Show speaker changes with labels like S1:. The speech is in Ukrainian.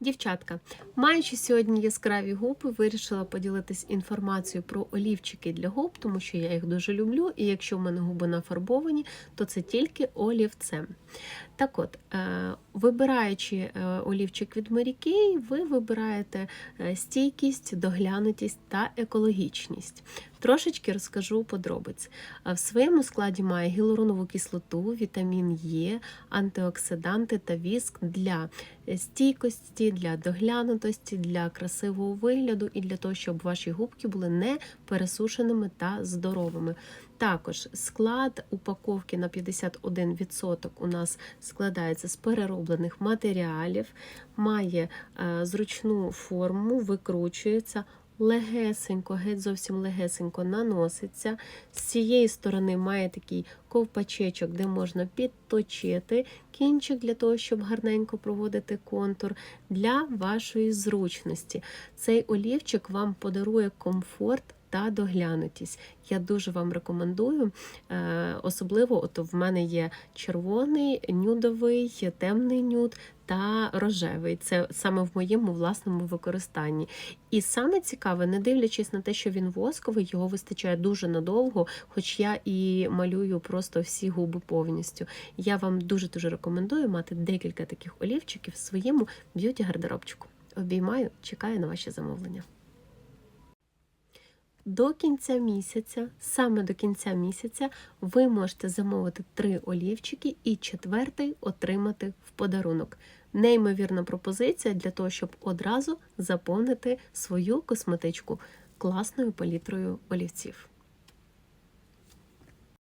S1: Дівчатка, маючи сьогодні яскраві губи, вирішила поділитись інформацією про олівчики для губ, тому що я їх дуже люблю, і якщо в мене губи нафарбовані, то це тільки олівцем. Так от, е, вибираючи е, олівчик від Mary ви вибираєте е, стійкість, доглянутість та екологічність. Трошечки розкажу подробиць. Е, В своєму складі має гіалуронову кислоту, вітамін Е, антиоксиданти та віск для стійкості, для доглянутості, для красивого вигляду і для того, щоб ваші губки були не пересушеними та здоровими. Також склад упаковки на 51% у нас складається з перероблених матеріалів, має е, зручну форму, викручується. Легесенько, геть зовсім легесенько наноситься. З цієї сторони має такий ковпачечок, де можна підточити кінчик для того, щоб гарненько проводити контур для вашої зручності. Цей олівчик вам подарує комфорт. Та доглянутість. Я дуже вам рекомендую. Е, Особливо, от в мене є червоний, нюдовий, темний нюд та рожевий. Це саме в моєму власному використанні. І саме цікаве, не дивлячись на те, що він восковий, його вистачає дуже надовго, хоч я і малюю просто всі губи повністю. Я вам дуже дуже рекомендую мати декілька таких олівчиків в своєму б'юті-гардеробчику. Обіймаю, чекаю на ваші замовлення. До кінця місяця, саме до кінця місяця, ви можете замовити три олівчики і четвертий отримати в подарунок. Неймовірна пропозиція для того, щоб одразу заповнити свою косметичку класною палітрою олівців.